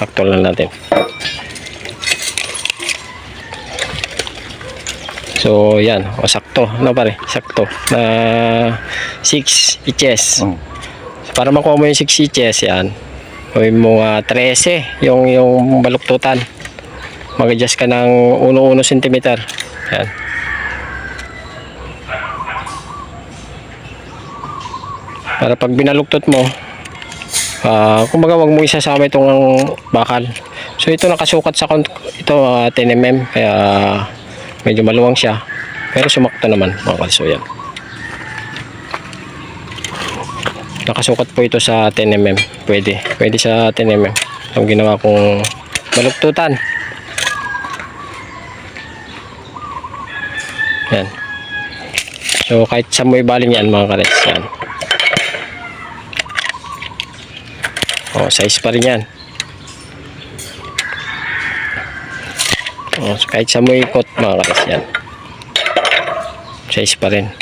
Sakto lang natin. So, yan. O, sakto. Ano pare? Sakto. Na 6 inches. Oh. Para makuha mo yung 6 inches, yan. Gawin mo ah, 13 yung, yung baluktutan. Mag-adjust ka ng 1-1 cm. Yan. Para pag binaluktot mo, ah kumbaga wag mo isasama itong bakal. So ito nakasukat sa ito ah, 10 mm kaya medyo maluwang siya. Pero sumakto naman mga kalso yan. Nakasukat po ito sa 10 mm. Pwede. Pwede sa 10 mm. Ang ginawa kong baluktutan. Yan. So kahit sa mo ibaling yan mga kares. Yan. Oh, size pa rin yan. Oh, kahit sa mo ikot mga kares yan. Size pa rin.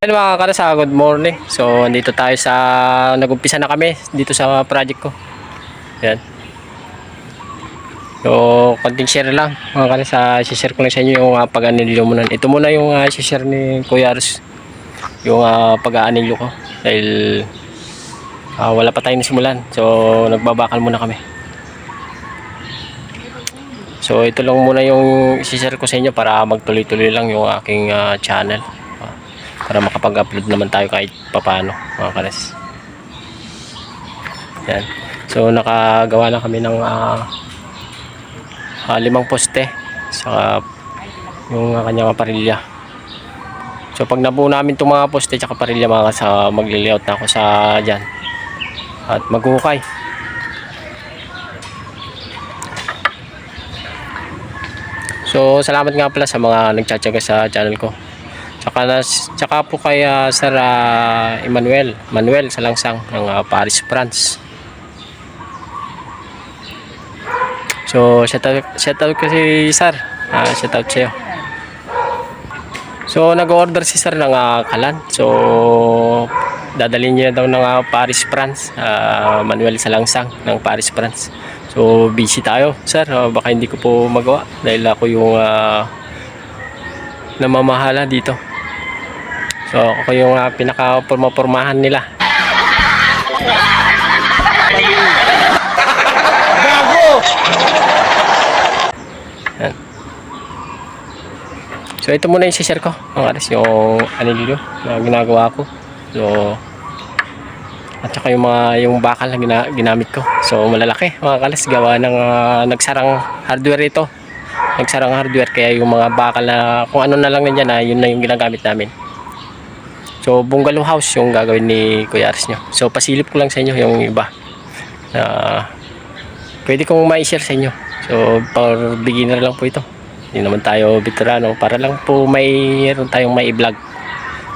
Ano mga karasa, good morning. So, andito tayo sa, nag-umpisa na kami dito sa project ko. Yan. So, konting share lang. Mga karasa, share ko lang sa inyo yung uh, pag-anilyo muna. Ito muna yung uh, share ni Kuya Aris. Yung uh, pag-aanilyo ko. Dahil ah, wala pa tayong simulan. So, nagbabakal muna kami. So, ito lang muna yung share ko sa inyo para magtuloy-tuloy lang yung aking ah, channel para makapag-upload naman tayo kahit papano mga kares. Yan. So nakagawa na kami ng ah, ah, limang poste sa yung ah, kanyang parilya. So pag nabuo namin itong mga poste tsaka parilya mga sa magli-layout na ako sa dyan. At maghuhukay So, salamat nga pala sa mga nagtsatsaga sa channel ko. Tsaka, na, tsaka po kay ah, Sir ah, Emmanuel, Manuel Salangsang ng ah, Paris, France. So, shout out, shout out ko si Sir. Ah, shout out sa'yo. So, nag-order si Sir ng ah, kalan. So, dadalhin niya daw ng ah, Paris, France. Ah, Manuel Salangsang ng Paris, France. So, busy tayo, Sir. Ah, baka hindi ko po magawa dahil ako yung ah, namamahala dito. So, ako yung uh, pinaka-porma-pormahan nila. Yan. So, ito muna yung share ko. Mga aras, yung anilyo na ginagawa ko. So, at saka yung mga yung bakal na gina, ginamit ko. So, malalaki. Mga kalas, gawa ng ah, nagsarang hardware ito. Nagsarang hardware. Kaya yung mga bakal na kung ano na lang nandiyan na, yun na yung ginagamit namin. So, bungalow house yung gagawin ni Kuya Aris nyo. So, pasilip ko lang sa inyo yung iba. Na pwede kong ma-share sa inyo. So, for beginner lang po ito. Hindi naman tayo veterano. Para lang po may meron tayong may vlog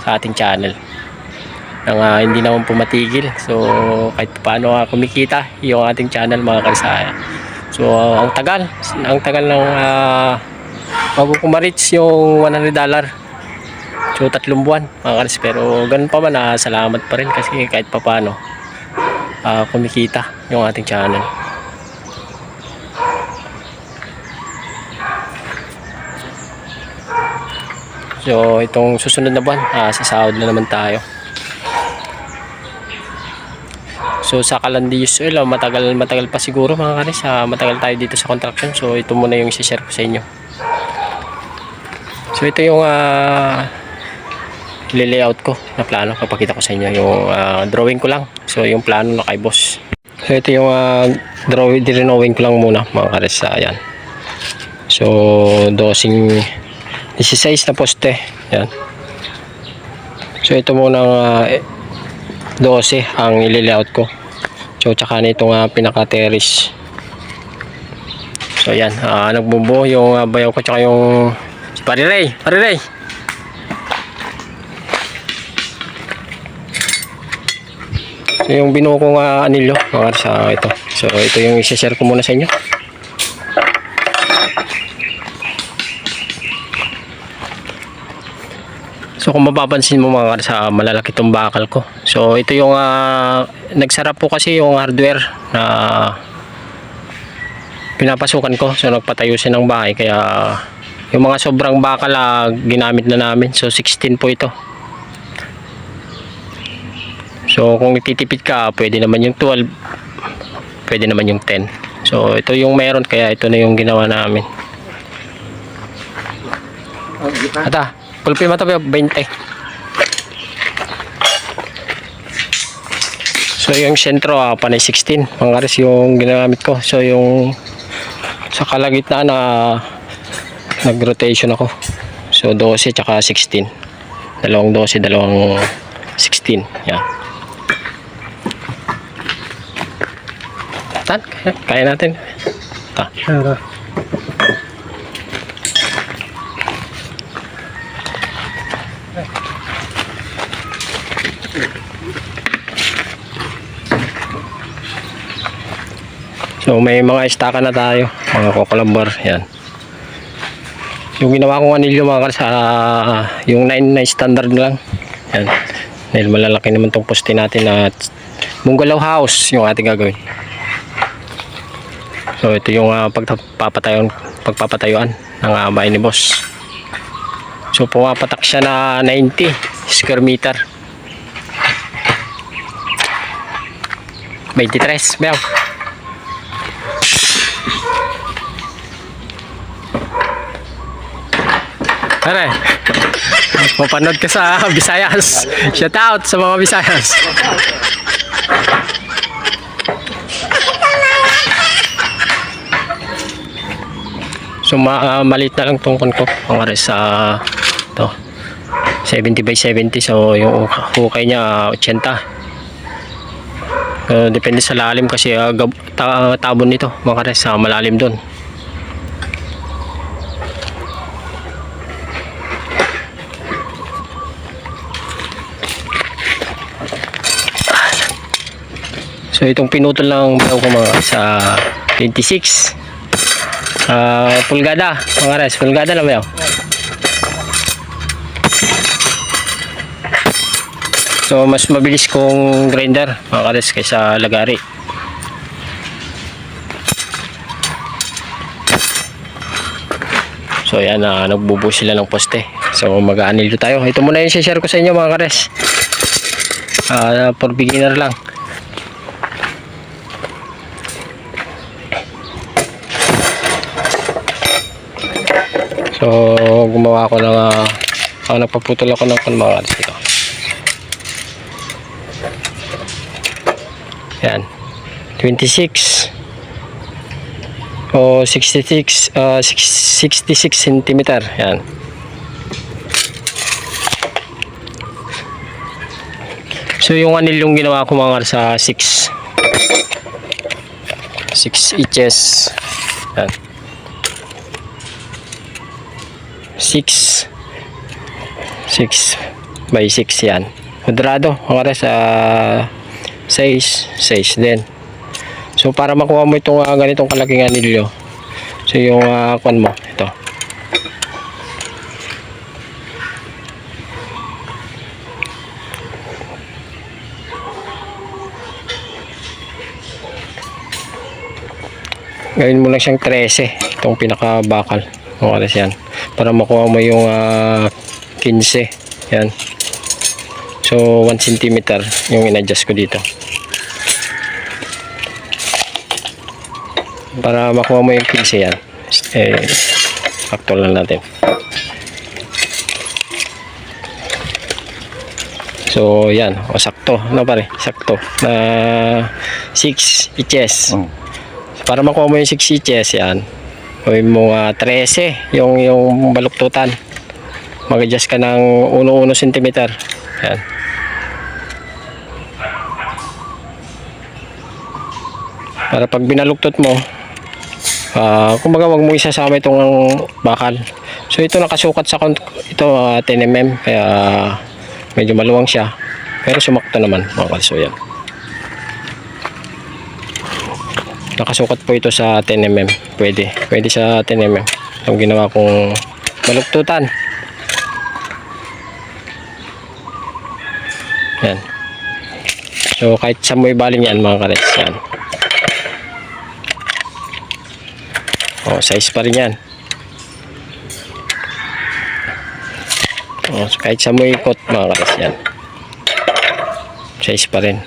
sa ating channel. Nang ah, hindi naman po matigil. So, kahit paano uh, kumikita yung ating channel mga karisaya. So, ang tagal. Ang tagal ng uh, bago ko ma-reach yung 100 dollar. So tatlong buwan mga kalis pero ganun pa man ah, salamat pa rin kasi kahit pa paano ah, kumikita yung ating channel. So itong susunod na buwan ah, sa sahod na naman tayo. So sa Kalandius Oil, ah, matagal matagal pa siguro mga kalis, ah, matagal tayo dito sa construction. So ito muna yung i-share ko sa inyo. So ito yung ah, layout ko na plano. Papakita ko sa inyo yung ah, drawing ko lang. So yung plano na kay boss. So ito yung uh, drawing dinowing ko lang muna mga kares ayan. So dosing 16 na poste. Yan so ito muna uh, 12 ang ililayout ko. So tsaka na itong uh, pinaka terrace so yan uh, nagbubuo yung uh, bayaw ko tsaka yung si Pariray! Pariray So, yung binuo kong uh, anilyo, mga kares, ah, ito. So, ito yung isi-share ko muna sa inyo. So kung mapapansin mo mga kares, ah, malalaki itong bakal ko. So ito yung ah, nagsarap po kasi yung hardware na pinapasukan ko. So nagpatayo siya ng bahay kaya yung mga sobrang bakal ah, ginamit na namin. So 16 po ito. So kung titipid ka, pwede naman yung 12. Pwede naman yung 10. So ito yung meron kaya ito na yung ginawa namin. Ata, pulpi mata ba 20. So yung sentro ah, panay 16. Pangaris yung ginamit ko. So yung sa kalagitnaan na nag-rotation ako. So 12 tsaka 16. Dalawang 12, dalawang 16. Yan. Tan, kaya, kaya natin. Ta. So may mga istaka na tayo, mga kokolabor, yan. Yung ginawa kong anilyo mga kars, ah, yung 9 na standard lang. Yan. Dahil malalaki naman tong poste natin na bungalow house yung ating gagawin. So ito yung uh, pagpapatayon, pagpapatayuan ng uh, bahay ni boss. So pumapatak siya na 90 square meter. 23, Bel. Pare, mapanood ka sa Visayas. Shout out sa mga Visayas. So ma uh, maliit na lang tong kon ko. Ares sa to 70 by 70 so yung hukay niya 80 uh, depende sa lalim kasi uh, ta- tabon nito. Mga ares sa malalim doon So itong pinutol ng bayaw ko mga sa 26 Ah, pulgada, mga res, pulgada na ba yun? So, mas mabilis kong grinder, mga res, kaysa lagari. So, yan, uh, nagbubuo sila ng poste. So, mag-aanilyo tayo. Ito muna yung share ko sa inyo, mga kares. Ah, for beginner lang. So, gumawa ako ng uh, uh, nagpaputol ako ng kanmangalis dito. Yan. 26 o 66 uh, 66 cm. Yan. So, yung anil yung ginawa ko mga sa 6 6 inches. Yan. 6 6 by 6 yan. Kudrado ang oras sa 6 6 din. So para makuha mo itong uh, ganitong kalaking anilyo so yung uh, kwan mo ito. Gawin mo lang siyang 13 itong pinaka bakal ang oras yan para makuha mo yung ah, 15 yan. So 1 cm yung in-adjust ko dito. Para makuha mo yung 15 yan. Eh actual lang natin. So yan. O sakto. Ano pare? Sakto. Na 6 inches para makuha mo yung 6 inches yan gawin mo ah, 13 yung yung baluktutan. Mag-adjust ka ng 1-1 cm yan para pag binaluktot mo ah kumbaga wag mo isasama itong bakal. So ito nakasukat sa ito ah, 10 mm kaya medyo maluwang siya. Pero sumakto naman mga kalso yan Nakasukat po ito sa 10mm. Pwede. Pwede sa 10mm. Ang ginawa kong baluktutan. Yan. So kahit sa mo ibaling yan mga kares. Yan. Oh, size pa rin yan. So kahit sa mo ikot mga kares yan. Size pa rin.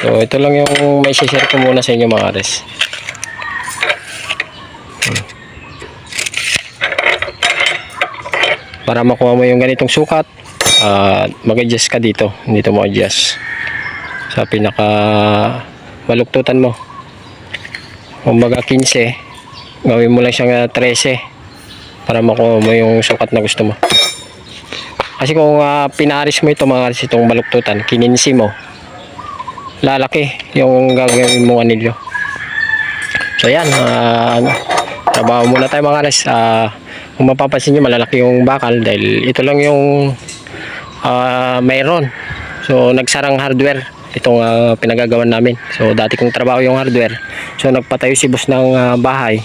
So, ito lang yung may share ko muna sa inyo mga. Hmm. Para makuha mo yung ganitong sukat, ah, mag-adjust ka dito. Dito mo adjust. Sa pinaka baluktutan mo. Kung baga 15, gawin mo lang siyang ah, 13 para makuha mo yung sukat na gusto mo. Kasi kung ah, pinaris mo ito mga ares, itong baluktutan, kininsi mo, lalaki yung gagawin mong anilyo. So yan, uh, trabaho muna tayo mga alas. Ah, kung mapapansin nyo, malalaki yung bakal dahil ito lang yung ah, mayroon. So nagsarang hardware itong ah, pinagagawan namin. So dati kong trabaho yung hardware. So nagpatayo si boss ng ah, bahay.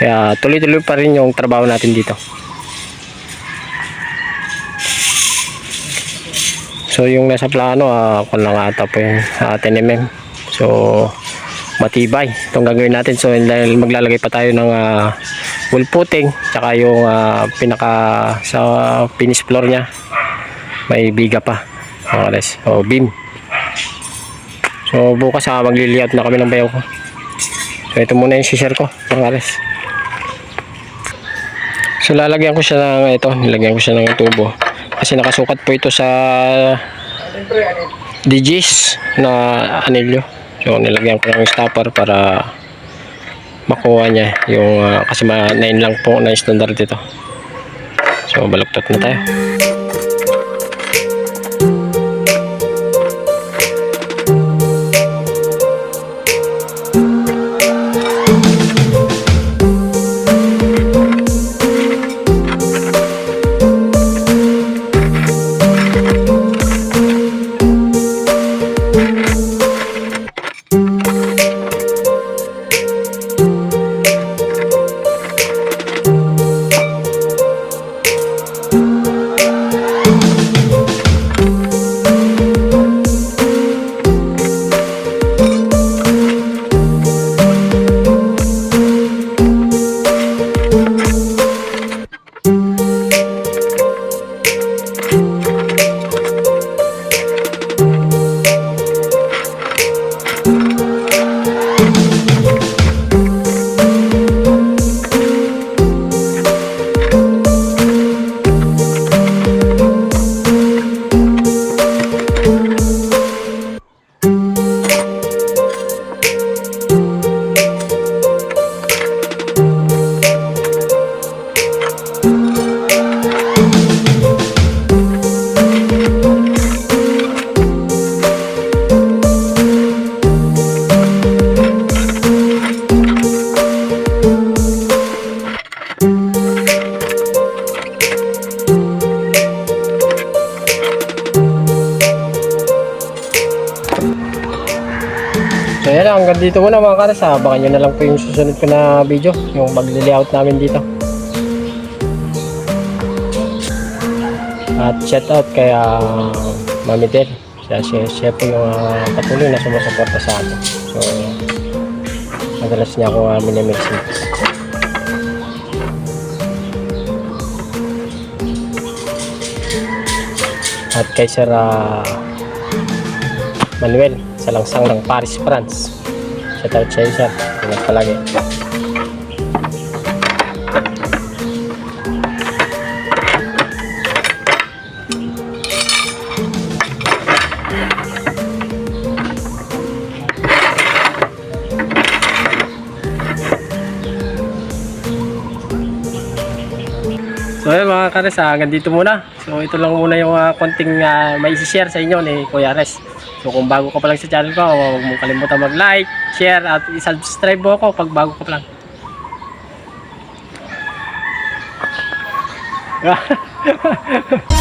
Kaya tuloy-tuloy pa rin yung trabaho natin dito. So yung nasa plano, ah kung lang ata po yung ah, 10mm. So matibay itong gagawin natin. So dahil maglalagay pa tayo ng ah, wool footing, tsaka yung ah, pinaka sa finish floor niya may biga pa. Mga alas. O beam. So bukas ah, magli-layout na kami ng bayaw ko. So ito muna yung share ko, mga alas. So lalagyan ko siya ng ito, nilagyan ko siya ng tubo. Kasi nakasukat po ito sa digis na anilyo. So nilagyan ko ng stopper para makuha niya yung ah, kasi ma 9 lang po na standard dito. So baluktot na tayo. Lang, hanggang dito muna mga karas. ha. Abangan nyo na lang po yung susunod ko na video, yung magli-layout namin dito. At shout out kay uh, Mami Del. Siya, siya, siya po yung ah, patuloy na sumusuporta sa akin. So, madalas niya ako uh, minimixing. At kay Sir ah, Manuel sa langsang ng Paris, France. Shout out sa sir. Ingat palagi. So ayun mga kares, ah, hanggang dito muna. So ito lang muna yung ah, konting uh, may share sa inyo ni Kuya Res. So kung bago ka pa lang sa channel ko, huwag mong kalimutan mag-like, share at i-subscribe mo ako pag bago ka pa lang.